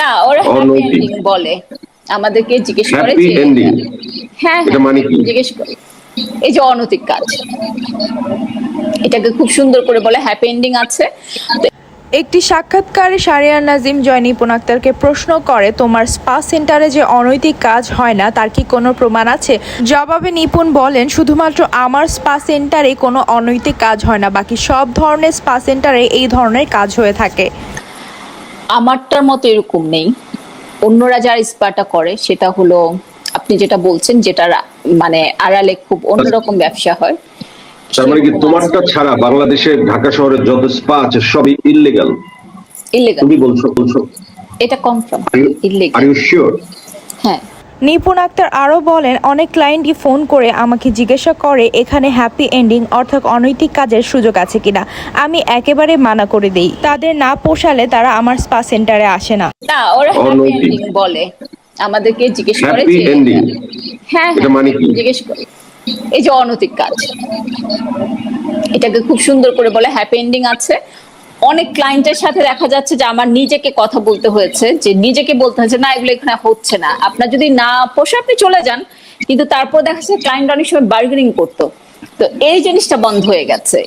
না ওরা happy ending বলে। আমাদেরকে জিজ্ঞেস করে হ্যাপি এন্ডিং হ্যাঁ এটা মানে কি? জিজ্ঞেস করে। এই যে অনৈতিক কাজ। এটাকে খুব সুন্দর করে বলে হ্যাপি এন্ডিং আছে। একটি সাক্ষাৎকারে শারিয়ার নাজিম জয় নিপুণ আক্তারকে প্রশ্ন করে তোমার স্পা সেন্টারে যে অনৈতিক কাজ হয় না তার কি কোনো প্রমাণ আছে? জবাবে নিপুণ বলেন শুধুমাত্র আমার স্পা সেন্টারে কোনো অনৈতিক কাজ হয় না বাকি সব ধরনের স্পা সেন্টারে এই ধরনের কাজ হয়ে থাকে। আমারটার মতো এরকম নেই। অন্যরা যারা স্পাটা করে সেটা হলো আপনি যেটা বলছেন যেটা মানে আড়ালে খুব অন্যরকম ব্যবসা হয়। তার মানে কি তোমারটা ছাড়া বাংলাদেশে ঢাকা শহরে যত স্পা আছে সবই ইলিগাল ইলিগাল তুমি বলছো বলছো। এটা কনফার্ম আর ইউ শিওর হ্যাঁ। নিপুণ আক্তার আরও বলেন অনেক ক্লায়েন্টই ফোন করে আমাকে জিজ্ঞাসা করে এখানে হ্যাপি এন্ডিং অর্থাৎ অনৈতিক কাজের সুযোগ আছে কিনা? আমি একেবারে মানা করে দেই। তাদের না পোষালে তারা আমার স্পা সেন্টারে আসে না। না ওরা হ্যাপি এন্ডিং বলে। আমাদেরকে জিজ্ঞেস করে হ্যাপি এন্ডিং হ্যাঁ এটা হ্যাঁ, মানে কি? জিজ্ঞেস করে। এই যে অনৈতিক কাজ। এটাকে খুব সুন্দর করে বলে হ্যাপি এন্ডিং আছে। অনেক ক্লায়েন্টের সাথে দেখা যাচ্ছে যে আমার নিজেকে কথা বলতে হয়েছে, যে নিজেকে বলতে হয়েছে, না, এগুলো এখানে হচ্ছে না। আপনার যদি না পোষে, আপনি চলে যান। কিন্তু তারপর দেখা যাচ্ছে ক্লায়েন্ট অনেক সময় বার্গেনিং করতো। তো এই জিনিসটা বন্ধ হয়ে গেছে।